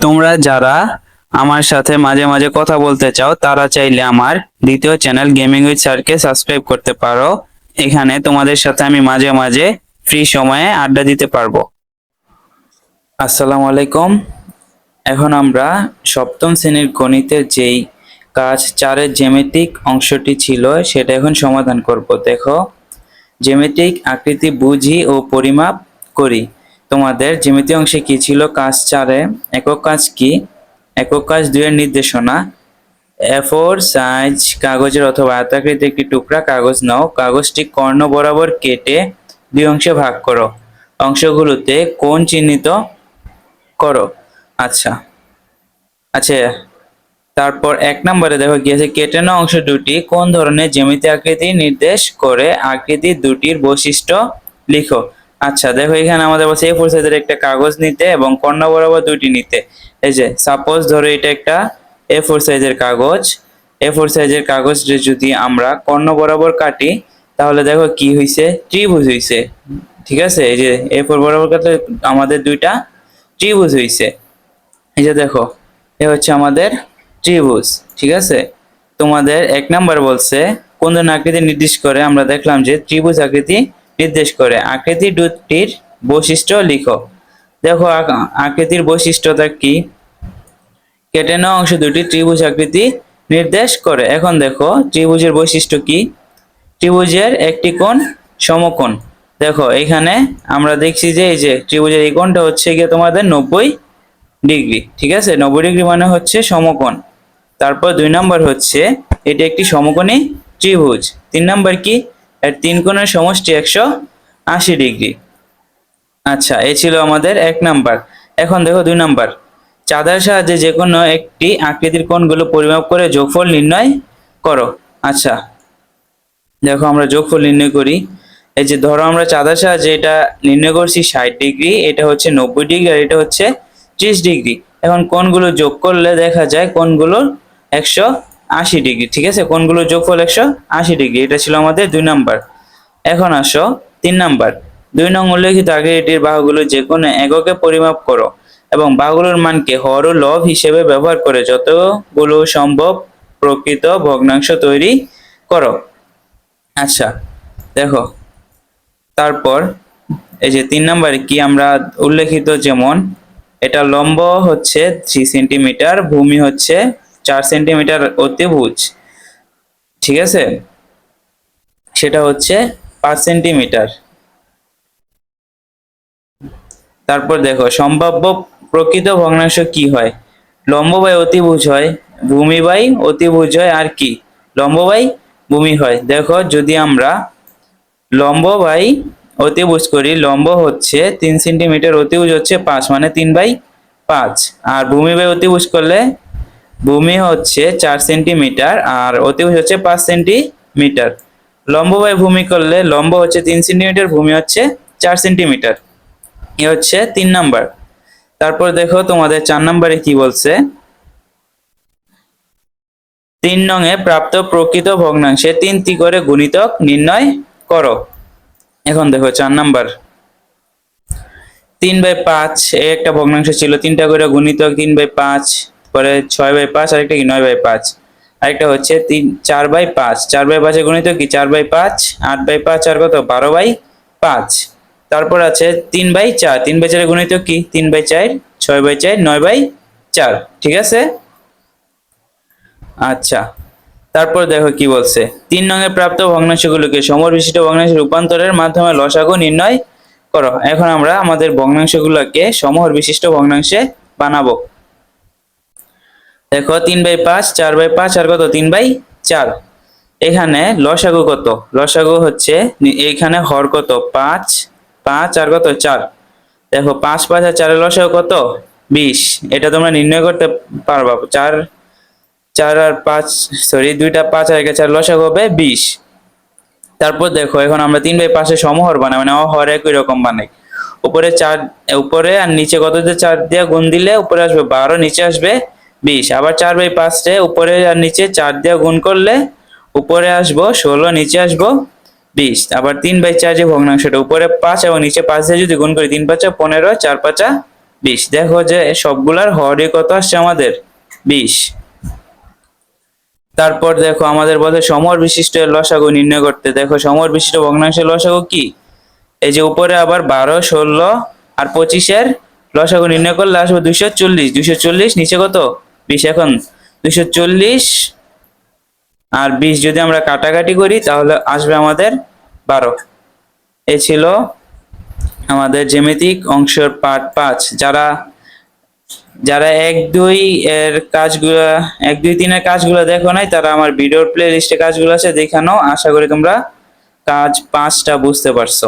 তোমরা যারা আমার সাথে মাঝে মাঝে কথা বলতে চাও, তারা চাইলে আমার দ্বিতীয় চ্যানেল গেমিং উইথ স্যারকে সাবস্ক্রাইব করতে পারো। এখানে তোমাদের সাথে আমি মাঝে মাঝে ফ্রি সময়ে আড্ডা দিতে পারব। আসসালামু আলাইকুম। এখন আমরা সপ্তম শ্রেণির গণিতের যেই কাজ, চারের জ্যামিতিক অংশটি ছিল, সেটা এখন সমাধান করব। দেখো, জ্যামিতিক আকৃতি বুঝি ও পরিমাপ করি। তোমাদের জ্যামিতি অংশে কি ছিল? কাজ চারে, একক কাজ কি? একক কাজ দুইয়ের নির্দেশনা। এফোর সাইজ কাগজের অথবা আয়তাকৃতির একটি টুকরা কাগজ নাও। কাগজটি কর্ণ বরাবর কেটে দুই অংশে ভাগ করো। অংশগুলোতে কোন চিহ্নিত করো। আচ্ছা। আচ্ছা তারপর এক নম্বরে দেখো আছে? কেটে নেওয়া অংশ দুটি। কোন ধরনের জ্যামিতি আকৃতি নির্দেশ করে আকৃতি দুটির বৈশিষ্ট্য লিখো। আচ্ছা দেখো এখানে আমাদের বলছে এ ফোর সাইজের একটা কাগজ নিতে এবং কর্ণ বরাবর দুইটি নিতে। এই যে সাপোজ ধরো এটা একটা এ ফোর সাইজের কাগজ। এ ফোর সাইজের কাগজ যদি আমরা কর্ণ বরাবর কাটি, তাহলে দেখো কি হয়েছে ত্রিভুজ হয়েছে ঠিক আছে? এই যে এ ফোর বরাবর কাটলে আমাদের দুইটা ত্রিভুজ হয়েছে এই যে দেখো, এ হচ্ছে আমাদের ত্রিভুজ। ঠিক আছে? তোমাদের এক নাম্বার বলছে, কোন ধরনের আকৃতি নির্দেশ করে আমরা দেখলাম যে ত্রিভুজ আকৃতি নির্দেশ করে। আকৃতি দুটির বৈশিষ্ট্য লিখো। দেখো আকৃতির বৈশিষ্ট্যটা কি? কেটে নেওয়া অংশ দুটি, ত্রিভুজ আকৃতি নির্দেশ করে। এখন দেখো, ত্রিভুজের বৈশিষ্ট্য কি? ত্রিভুজের একটি কোণ সমকোণ। দেখো, এখানে আমরা দেখছি যে, এই যে ত্রিভুজের এই কোণটা হচ্ছে গিয়ে তোমাদের নব্বই ডিগ্রি, ঠিক আছে? নব্বই ডিগ্রি মানে হচ্ছে সমকোণ। তারপর দুই নম্বর হচ্ছে, এটি একটি সমকোণী ত্রিভুজ। তিন নম্বর কি? এর তিন কোণের সমষ্টি একশো আশি ডিগ্রি। আচ্ছা এ ছিল আমাদের এক নাম্বার। এখন দেখো দুই নাম্বার। চাঁদার সাহায্যে যে কোনো একটি আকৃতির কোণগুলো পরিমাপ করে যোগফল নির্ণয় করো। আচ্ছা দেখো আমরা যোগফল নির্ণয় করি। এই যে ধরো আমরা চাঁদার সাহায্যে এটা নির্ণয় করছি ষাট ডিগ্রি, এটা হচ্ছে নব্বই ডিগ্রি আর এটা হচ্ছে ত্রিশ ডিগ্রি। এখন কোণগুলো যোগ করলে দেখা যায় কোণগুলো একশো আশি ডিগ্রি, ঠিক আছে? কোণগুলো যোগফল একশো? আশি ডিগ্রি, এটা ছিল আমাদের দুই নাম্বার। এখন আসো, তিন নাম্বার। দুই নং উল্লেখিত আগে এটির বাহুগুলো যে কোনো এককে পরিমাপ করো এবং বাহুগুলোর মানকে হর ও লব হিসেবে ব্যবহার করে যতগুলো সম্ভব প্রকৃত ভগ্নাংশ তৈরি করো। আচ্ছা দেখো। তারপর, এই যে তিন নম্বরে কি আমরা উল্লেখিত যেমন, এটা লম্ব হচ্ছে থ্রি সেন্টিমিটার ভূমি হচ্ছে চার সেন্টিমিটার অতিভুজ ঠিক আছে? সেটা হচ্ছে পাঁচ সেন্টিমিটার। তারপর দেখো, সম্ভাব্য প্রকৃত ভগ্নাংশ কি হয়? লম্ব বাই অতিভুজ হয়, ভূমি বাই অতিভুজ হয়, আর কি? লম্ব বাই ভূমি হয়। দেখো, যদি আমরা লম্ব অতিভুজ করি, লম্ব হচ্ছে তিন সেন্টিমিটার অতিভুজ হচ্ছে পাঁচ মানে তিন বাই পাঁচ। আর ভূমি বাই অতিভুজ করলে ভূমি হচ্ছে চার সেন্টিমিটার আর অতিভুজ হচ্ছে পাঁচ সেন্টিমিটার। লম্ব বাই ভূমি করলে লম্ব হচ্ছে তিন সেন্টিমিটার, ভূমি হচ্ছে চার সেন্টিমিটার। এ হচ্ছে তিন নাম্বার। তারপর দেখো তোমাদের চার নাম্বারে কি বলছে? তিন নঙে প্রাপ্ত প্রকৃত ভগ্নাংশে তিনটি করে গুণিতক নির্ণয় করো। এখন দেখো চার নাম্বার। তিন বাই পাঁচ একটা ভগ্নাংশ ছিল, তিনটা করে গুণিতক তিন বাই পাঁচ পরে ছয় বাই পাঁচ, আরেকটা কি? নয় বাই পাঁচ। আরেকটা হচ্ছে তিন, চার বাই পাঁচ। চার বাই পাঁচে গুণিত কি? চার বাই পাঁচ, আট বাই পাঁচ, আর কত? বারো বাই পাঁচ। তারপর আছে তিন বাই চার। তিন বাই চারে গুণিত কি? তিন বাই চার, ছয় বাই চার, নয় বাই চার। ঠিক আছে? আচ্ছা। তারপর দেখো কি বলছে। তিন নঙে প্রাপ্ত ভগ্নাংশগুলোকে সমর বিশিষ্ট ভগ্নাংশে রূপান্তরের মাধ্যমে লসাগু নির্ণয় করো। এখন আমরা আমাদের ভগ্নাংশগুলোকে সমহর বিশিষ্ট ভগ্নাংশে বানাবো। দেখো, তিন বাই পাঁচ, চার বাই পাঁচ, আর কত? তিন বাই চার। এখানে লসাগু কত? লসাগু হচ্ছে নি- এইখানে হর কত? পাঁচ পাঁচ, আর কত? চার। দেখো, পাঁচ পাঁচ, আর চারের লসাগু কত? বিশ। এটা তোমরা নির্ণয় করতে পারবা। চার চার আর পাঁচ সরি দুইটা পাঁচ আর একটা চার লসাগু হবে বিশ। তারপর দেখো, এখন আমরা তিন বাই পাশে সমহর বানাই মানে হর একই রকম বানাই। উপরে চার, উপরে আর নিচে কত চার দিয়ে গুণ দিলে উপরে আসবে বারো, নিচে আসবে বিশ, আবার চার বাই পাঁচে উপরে আর নিচে চার দিয়ে গুণ করলে উপরে আসব ষোলো, নিচে আসব বিশ, আবার তিন বাই চার যে ভগ্নাংশটা উপরে পাঁচ এবং নিচে পাঁচ দিয়ে যদি গুণ করি তিন পাঁচা পনেরো, চার পাঁচা বিশ, দেখো যে সবগুলার হরে কত আসছে আমাদের? বিশ। তারপর দেখো আমাদের বলে সমর বিশিষ্ট লসাগু নির্ণয় করতে, দেখো সমর বিশিষ্ট ভগ্নাংশের লসাগু কি? এই যে উপরে আবার বারো, ষোলো আর পঁচিশের লসাগু নির্ণয় করলে আসবে দুইশো চল্লিশ দুইশো চল্লিশ, নিচে কত? বিশ এখন দুইশো চল্লিশ। আর বিশ যদি আমরা কাটাকাটি করি, তাহলে আসবে আমাদের বারো। এ ছিল আমাদের জ্যামিতিক অংশের পার্ট পাঁচ। যারা যারা এক দুই এর কাজগুলো, এক দুই তিনের কাজগুলো দেখো নাই, তারা আমার ভিডিওর প্লে লিস্টে কাজগুলো আছে দেখানো আশা করি তোমরা কাজ পাঁচটা বুঝতে পারছ।